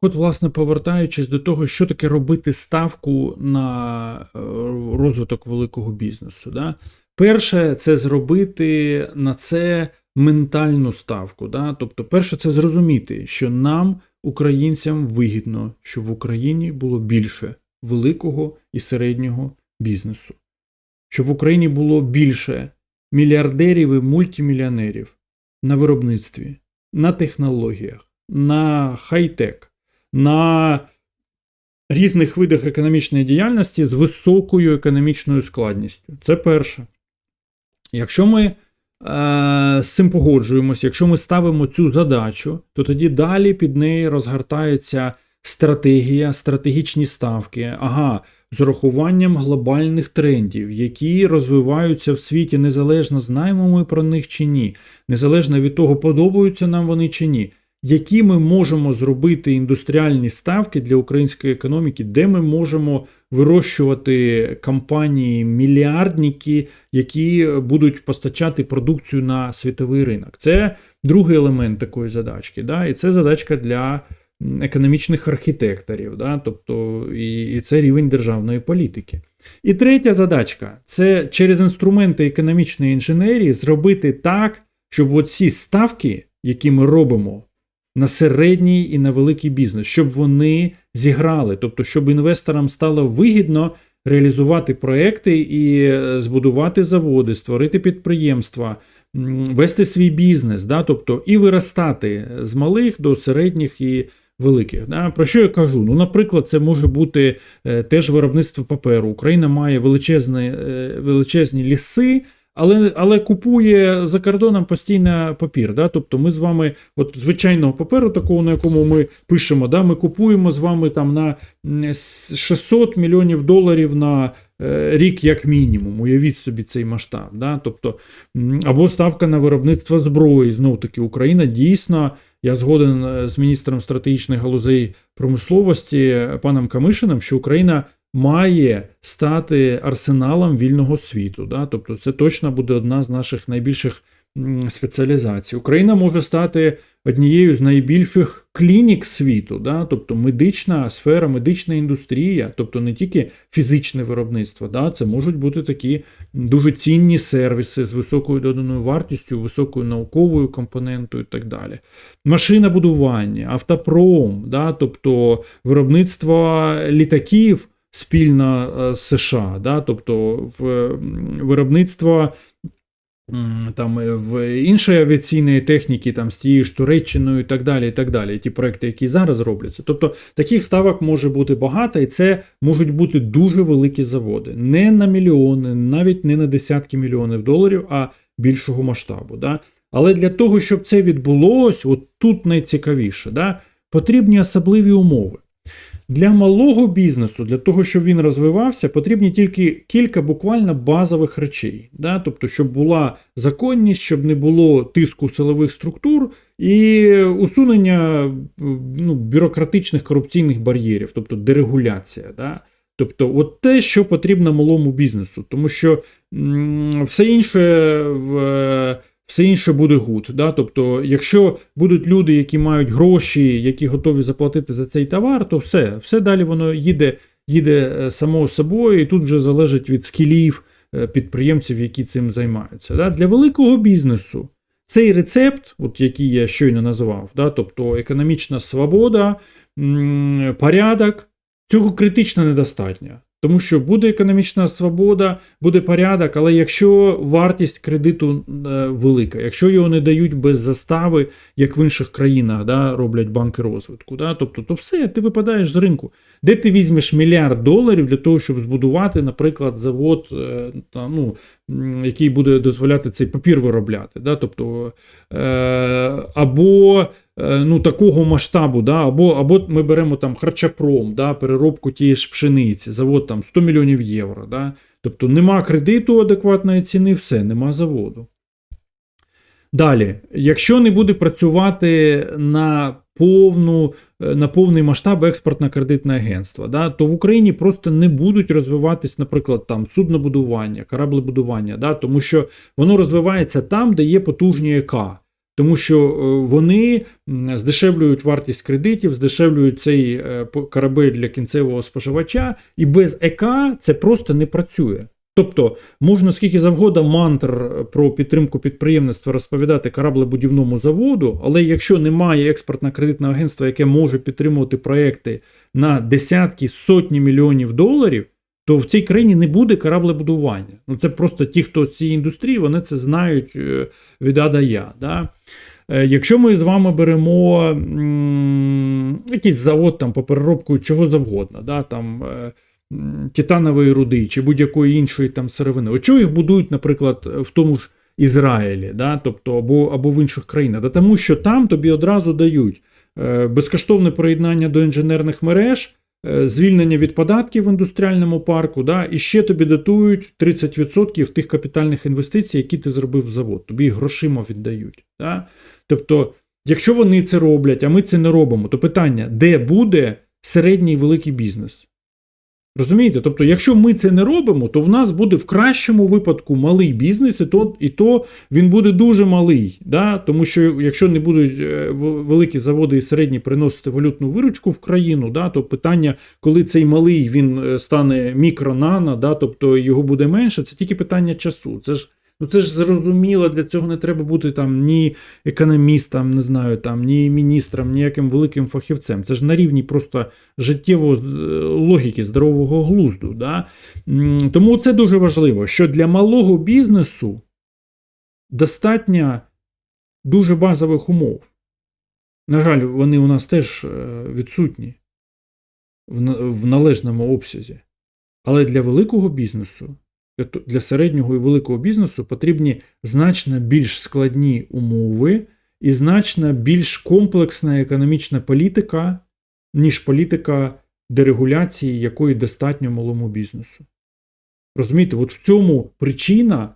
От, власне, повертаючись до того, що таке робити ставку на е, розвиток великого бізнесу. Да? Перше, це зробити на це ментальну ставку. Да? Тобто, перше, це зрозуміти, що нам, українцям, вигідно, щоб в Україні було більше великого і середнього бізнесу, щоб в Україні було більше мільярдерів і мультимільйонерів на виробництві, на технологіях, на хай-тек, на різних видах економічної діяльності з високою економічною складністю. Це перше. Якщо ми е, з цим погоджуємося, якщо ми ставимо цю задачу, то тоді далі під неї розгортається стратегія, стратегічні ставки. Ага, з урахуванням глобальних трендів, які розвиваються в світі незалежно, знаємо ми про них чи ні, незалежно від того, подобаються нам вони чи ні. Які ми можемо зробити індустріальні ставки для української економіки, де ми можемо вирощувати компанії мільярдники, які будуть постачати продукцію на світовий ринок? Це другий елемент такої задачки. Да? І це задачка для економічних архітекторів, да? тобто і, і це рівень державної політики. І третя задачка це через інструменти економічної інженерії зробити так, щоб оці ставки, які ми робимо, на середній і на великий бізнес, щоб вони зіграли, тобто, щоб інвесторам стало вигідно реалізувати проекти і е, збудувати заводи, створити підприємства, вести свій бізнес, да, тобто і виростати з малих до середніх і великих. Да. Про що я кажу? Ну, наприклад, це може бути е, теж виробництво паперу. Україна має величезні, е, величезні ліси але але купує за кордоном постійно папір. Да? Тобто ми з вами, от звичайного паперу, такого, на якому ми пишемо, да? ми купуємо з вами там на 600 мільйонів доларів на е, рік, як мінімум. Уявіть собі цей масштаб. Да? Тобто, Або ставка на виробництво зброї. Знов таки, Україна дійсно. Я згоден е, з міністром стратегічних галузей промисловості паном Камишиним, що Україна має стати арсеналом вільного світу. Да? Тобто, це точно буде одна з наших найбільших спеціалізацій. Україна може стати однією з найбільших клінік світу, да? тобто медична сфера, медична індустрія, тобто не тільки фізичне виробництво, да? це можуть бути такі дуже цінні сервіси з високою доданою вартістю, високою науковою компонентою і так далі. Машинобудування, автопром, да? тобто виробництво літаків спільно е, з США, да? тобто в виробництво там е, в іншої авіаційної техніки, там з тією ж Туреччиною і так далі. і так далі, Ті проекти, які зараз робляться. Тобто таких ставок може бути багато, і це можуть бути дуже великі заводи. Не на мільйони, навіть не на десятки мільйонів доларів, а більшого масштабу. Да? Але для того, щоб це відбулося, от тут найцікавіше, да? потрібні особливі умови. Для малого бізнесу, для того, щоб він розвивався, потрібні тільки кілька буквально базових речей. Да? Тобто, щоб була законність, щоб не було тиску силових структур і усунення ну, бюрократичних корупційних бар'єрів, тобто дерегуляція. Да? Тобто, от те, що потрібно малому бізнесу, тому що м все інше в все інше буде гуд. Да? Тобто, якщо будуть люди, які мають гроші, які готові заплатити за цей товар, то все, все далі воно їде їде е, само собою, і тут вже залежить від скілів е, підприємців, які цим займаються. Да? Для великого бізнесу цей рецепт, от який я щойно назвав, да? тобто економічна свобода, порядок, цього критично недостатньо. Тому що буде економічна свобода, буде порядок, але якщо вартість кредиту е, велика, якщо його не дають без застави, як в інших країнах да, роблять банки розвитку, да, тобто то все, ти випадаєш з ринку. Де ти візьмеш мільярд доларів для того, щоб збудувати, наприклад, завод, е, та, ну, який буде дозволяти цей папір виробляти, да, тобто, е, або ну, такого масштабу, да, або або ми беремо там харчапром, да, переробку тієї ж пшениці, завод там 100 мільйонів євро. Да, Тобто нема кредиту адекватної ціни, все, нема заводу. Далі, якщо не буде працювати на повну, е, на повний масштаб експортно-кредитне агентство, да, то в Україні просто не будуть розвиватись, наприклад, там суднобудування, кораблебудування, да, тому що воно розвивається там, де є потужні ЕК. Тому що е, вони здешевлюють вартість кредитів, здешевлюють цей е, корабель для кінцевого споживача, і без ЕК це просто не працює. Тобто можна скільки завгодно мантр про підтримку підприємництва розповідати кораблебудівному заводу, але якщо немає експортно-кредитного агентства, яке може підтримувати проекти на десятки, сотні мільйонів доларів, то в цій країні не буде кораблебудування. Ну це просто ті, хто з цієї індустрії, вони це знають е, від А до Я. Да? Е, Якщо ми з вами беремо м, якийсь завод там, по переробку чого завгодно, да, там, е, м, титанової руди чи будь-якої іншої там сировини, от чого їх будують, наприклад, в тому ж Ізраїлі, да, тобто, або, або в інших країнах? Да, тому що там тобі одразу дають безкоштовне приєднання до інженерних мереж, звільнення від податків в індустріальному парку, да, і ще тобі датують 30% тих капітальних інвестицій, які ти зробив в завод. Тобі грошима віддають. Да? Тобто, якщо вони це роблять, а ми це не робимо, то питання, де буде середній великий бізнес? Розумієте? Тобто, якщо ми це не робимо, то в нас буде в кращому випадку малий бізнес, і то, і то він буде дуже малий. Да? Тому що якщо не будуть е, великі заводи і середні приносити валютну виручку в країну, да, то питання, коли цей малий він е, стане мікро-нано, да, тобто його буде менше, це тільки питання часу. Це ж Ну це ж зрозуміло, для цього не треба бути там ні економістом, не знаю, там, ні міністром, ніяким великим фахівцем. Це ж на рівні просто життєвої е, логіки, здорового глузду. Да? Тому це дуже важливо, що для малого бізнесу достатньо дуже базових умов. На жаль, вони у нас теж е, відсутні в належному обсязі. Але для великого бізнесу для середнього і великого бізнесу потрібні значно більш складні умови і значно більш комплексна економічна політика, ніж політика дерегуляції, якої достатньо малому бізнесу. Розумієте, от в цьому причина,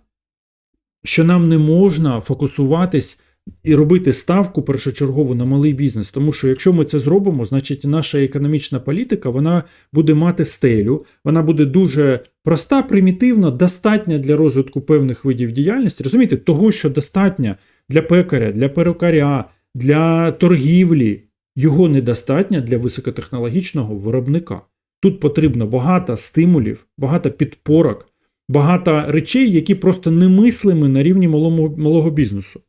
що нам не можна фокусуватись і робити ставку першочергово на малий бізнес. Тому що якщо ми це зробимо, значить наша економічна політика вона буде мати стелю, вона буде дуже проста, примітивна, достатня для розвитку певних видів діяльності. Розумієте, того, що достатньо для пекаря, для перукаря, для торгівлі, його недостатньо для високотехнологічного виробника. Тут потрібно багато стимулів, багато підпорок, багато речей, які просто немислими на рівні малому, малого бізнесу.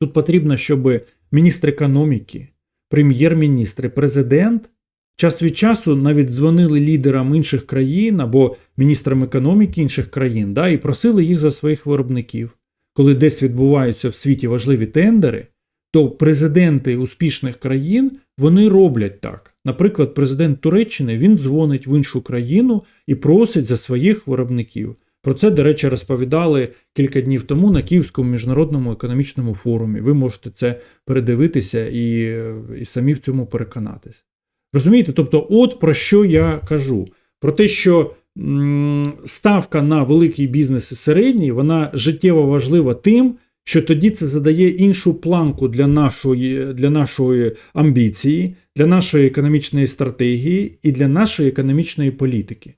Тут потрібно, щоб міністр економіки, прем'єр-міністр, президент час від часу навіть дзвонили лідерам інших країн або міністрам економіки інших країн да, і просили їх за своїх виробників. Коли десь відбуваються в світі важливі тендери, то президенти успішних країн вони роблять так. Наприклад, президент Туреччини він дзвонить в іншу країну і просить за своїх виробників. Про це, до речі, розповідали кілька днів тому на Київському міжнародному економічному форумі. Ви можете це передивитися і, і самі в цьому переконатись. Розумієте? Тобто, от про що я кажу: про те, що м, ставка на великий бізнес і середній, вона життєво важлива тим, що тоді це задає іншу планку для нашої, для нашої амбіції, для нашої економічної стратегії і для нашої економічної політики.